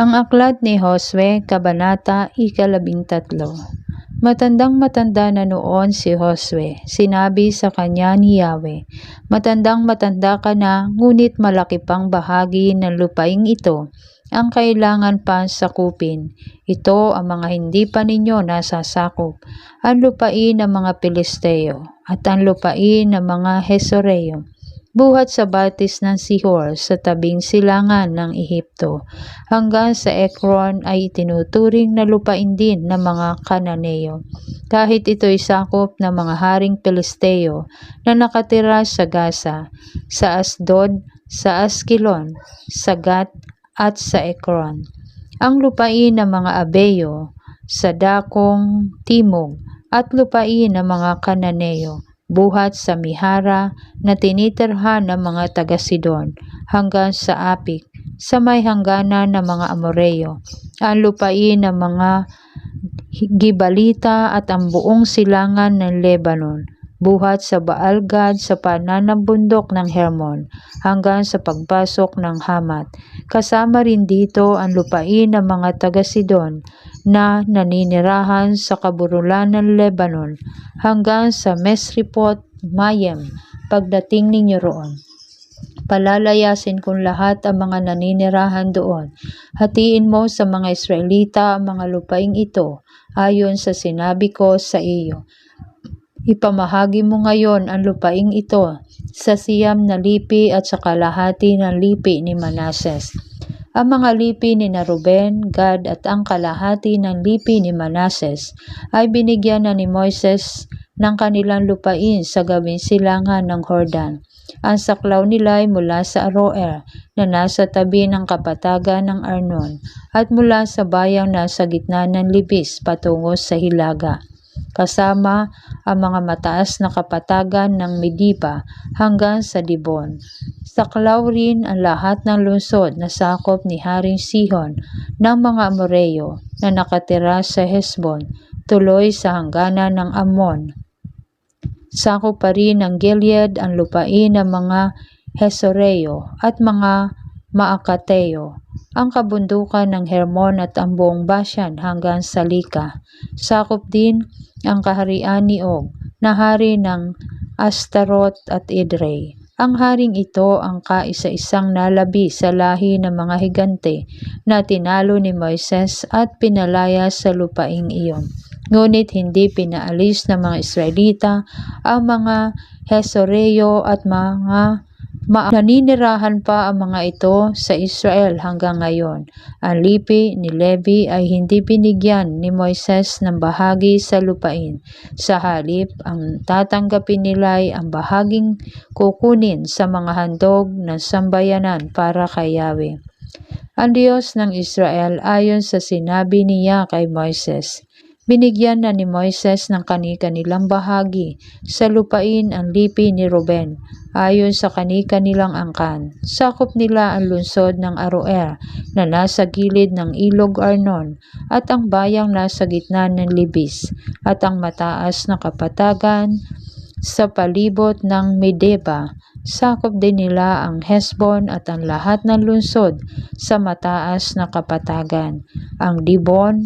Ang aklat ni Josue, Kabanata, Ikalabing tatlo. Matandang matanda na noon si Josue. Sinabi sa kanya ni Yahweh, Matandang matanda ka na, ngunit malaki pang bahagi ng lupaing ito ang kailangan pa sakupin. Ito ang mga hindi pa ninyo nasasakop, ang lupain ng mga Pilisteo at ang lupain ng mga Hesoreo buhat sa batis ng Sihor sa tabing silangan ng Ehipto, hanggang sa Ekron ay tinuturing na lupain din ng mga Kananeo, kahit ito'y sakop ng mga haring Pilisteo na nakatira sa Gaza, sa Asdod, sa Askelon, sa Gat, at sa Ekron. Ang lupain ng mga Abeyo, sa Dakong Timog, at lupain ng mga Kananeo, buhat sa Mihara na tinitirhan ng mga taga-Sidon hanggang sa Apik, sa may hangganan ng mga Amoreo, ang lupain ng mga Gibalita at ang buong silangan ng Lebanon, buhat sa Baalgad sa pananabundok ng Hermon, hanggang sa pagpasok ng Hamat. Kasama rin dito ang lupain ng mga taga-Sidon na naninirahan sa kaburulan ng Lebanon hanggang sa Mesripot Mayem pagdating ninyo roon. Palalayasin kong lahat ang mga naninirahan doon. Hatiin mo sa mga Israelita ang mga lupaing ito ayon sa sinabi ko sa iyo. Ipamahagi mo ngayon ang lupaing ito sa siyam na lipi at sa kalahati ng lipi ni Manases. Ang mga lipi ni na Ruben, Gad at ang kalahati ng lipi ni Manases ay binigyan na ni Moises ng kanilang lupain sa gawing silangan ng Hordan. Ang saklaw nila ay mula sa Aroer na nasa tabi ng kapatagan ng Arnon at mula sa bayang nasa gitna ng Libis patungo sa Hilaga kasama ang mga mataas na kapatagan ng Mediba hanggang sa Dibon. Saklaw rin ang lahat ng lungsod na sakop ni Haring Sihon ng mga Amoreo na nakatira sa Hesbon, tuloy sa hangganan ng Amon. Sakop pa rin ng Gilead ang lupain ng mga Hesoreo at mga Maakateo, ang kabundukan ng Hermon at ang buong Bashan hanggang sa Lika. Sakop din ang kaharian ni Og, na hari ng Astarot at Idrey. Ang haring ito ang kaisa-isang nalabi sa lahi ng mga higante na tinalo ni Moises at pinalaya sa lupaing iyon. Ngunit hindi pinaalis ng mga Israelita ang mga Hesoreo at mga naninirahan pa ang mga ito sa Israel hanggang ngayon. Ang lipi ni Levi ay hindi binigyan ni Moises ng bahagi sa lupain. Sa halip, ang tatanggapin nila ay ang bahaging kukunin sa mga handog ng sambayanan para kay Yahweh. Ang Diyos ng Israel ayon sa sinabi niya kay Moises, Binigyan na ni Moises ng kani-kanilang bahagi sa lupain ang lipi ni Ruben ayon sa kani-kanilang angkan. Sakop nila ang lungsod ng Aroer na nasa gilid ng ilog Arnon at ang bayang nasa gitna ng Libis at ang mataas na kapatagan sa palibot ng Medeba. Sakop din nila ang Hesbon at ang lahat ng lungsod sa mataas na kapatagan, ang Dibon,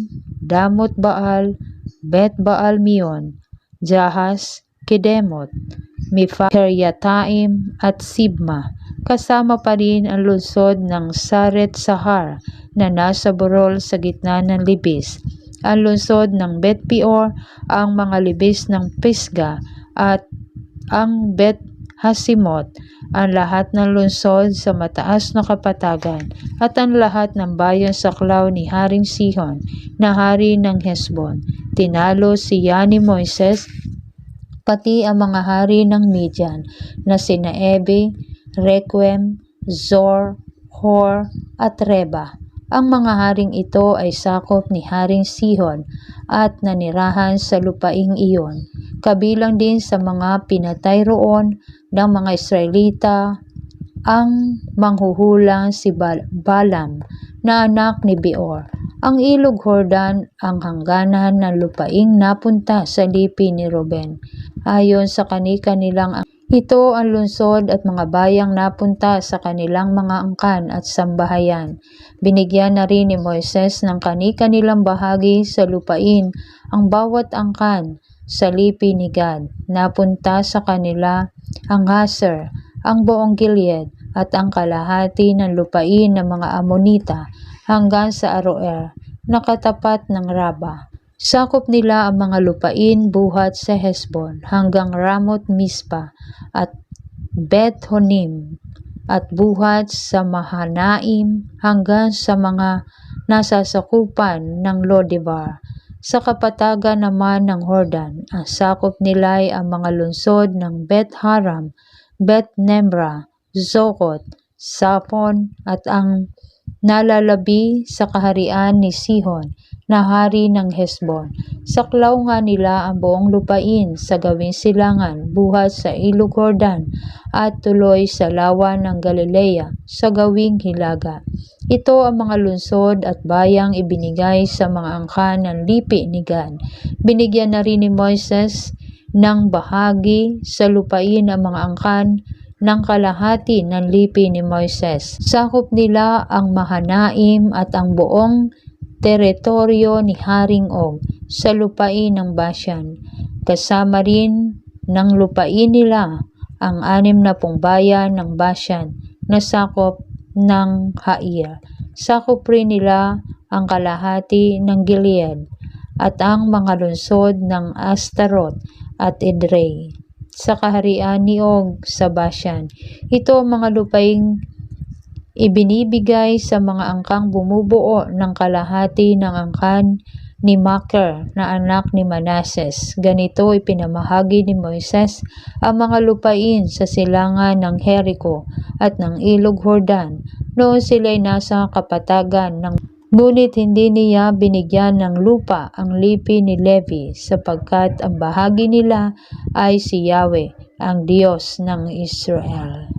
Damot Baal, Bet Baal Mion, Jahas, Kedemot, Miphaheriataim at Sibma. Kasama pa rin ang lungsod ng Saret Sahar na nasa burol sa gitna ng libis. Ang lungsod ng Bet Peor, ang mga libis ng Pisga at ang Bet Hasimot, ang lahat ng lungsod sa mataas na kapatagan, at ang lahat ng bayan sa klaw ni Haring Sihon, na hari ng Hesbon. Tinalo siya ni Moises, pati ang mga hari ng Midian, na sina Ebe, Requiem, Zor, Hor, at Reba. Ang mga haring ito ay sakop ni Haring Sihon at nanirahan sa lupaing iyon, kabilang din sa mga pinatay roon ng mga Israelita ang manghuhulang si Balaam na anak ni Beor. Ang ilog Jordan ang hangganan ng lupaing napunta sa lipi ni Ruben. Ayon sa kanika nilang Ito ang lungsod at mga bayang napunta sa kanilang mga angkan at sambahayan. Binigyan na rin ni Moises ng kani-kanilang bahagi sa lupain ang bawat angkan sa lipi ni Gad. Napunta sa kanila ang Haser, ang buong Gilead at ang kalahati ng lupain ng mga Amonita hanggang sa Aroer, nakatapat ng Raba. Sakop nila ang mga lupain buhat sa Hesbon hanggang Ramot Mispa at Beth Honim at buhat sa Mahanaim hanggang sa mga nasasakupan ng Lodebar. Sa kapatagan naman ng Hordan, ang sakop nila ay ang mga lungsod ng Beth Haram, Beth Nemra, Zokot, Sapon at ang nalalabi sa kaharian ni Sihon na hari ng Hesbon. Saklaw nga nila ang buong lupain sa gawing silangan buhat sa ilog Jordan at tuloy sa lawa ng Galilea sa gawing hilaga. Ito ang mga lungsod at bayang ibinigay sa mga angkan ng lipi ni Gad. Binigyan na rin ni Moises ng bahagi sa lupain ang mga angkan ng kalahati ng lipi ni Moises. Sakop nila ang Mahanaim at ang buong teritoryo ni Haring Og sa lupain ng Bashan. Kasama rin ng lupain nila ang anim na pong bayan ng Bashan na sakop ng Hair. Sakop rin nila ang kalahati ng Gilead at ang mga lungsod ng Astaroth at Edrei sa kaharian ni Og sa Bashan. Ito ang mga lupaing ibinibigay sa mga angkang bumubuo ng kalahati ng angkan ni Makir na anak ni Manases. Ganito ipinamahagi ni Moises ang mga lupain sa silangan ng Jericho at ng ilog Jordan noon sila'y nasa kapatagan ng Ngunit hindi niya binigyan ng lupa ang lipi ni Levi sapagkat ang bahagi nila ay si Yahweh, ang Diyos ng Israel.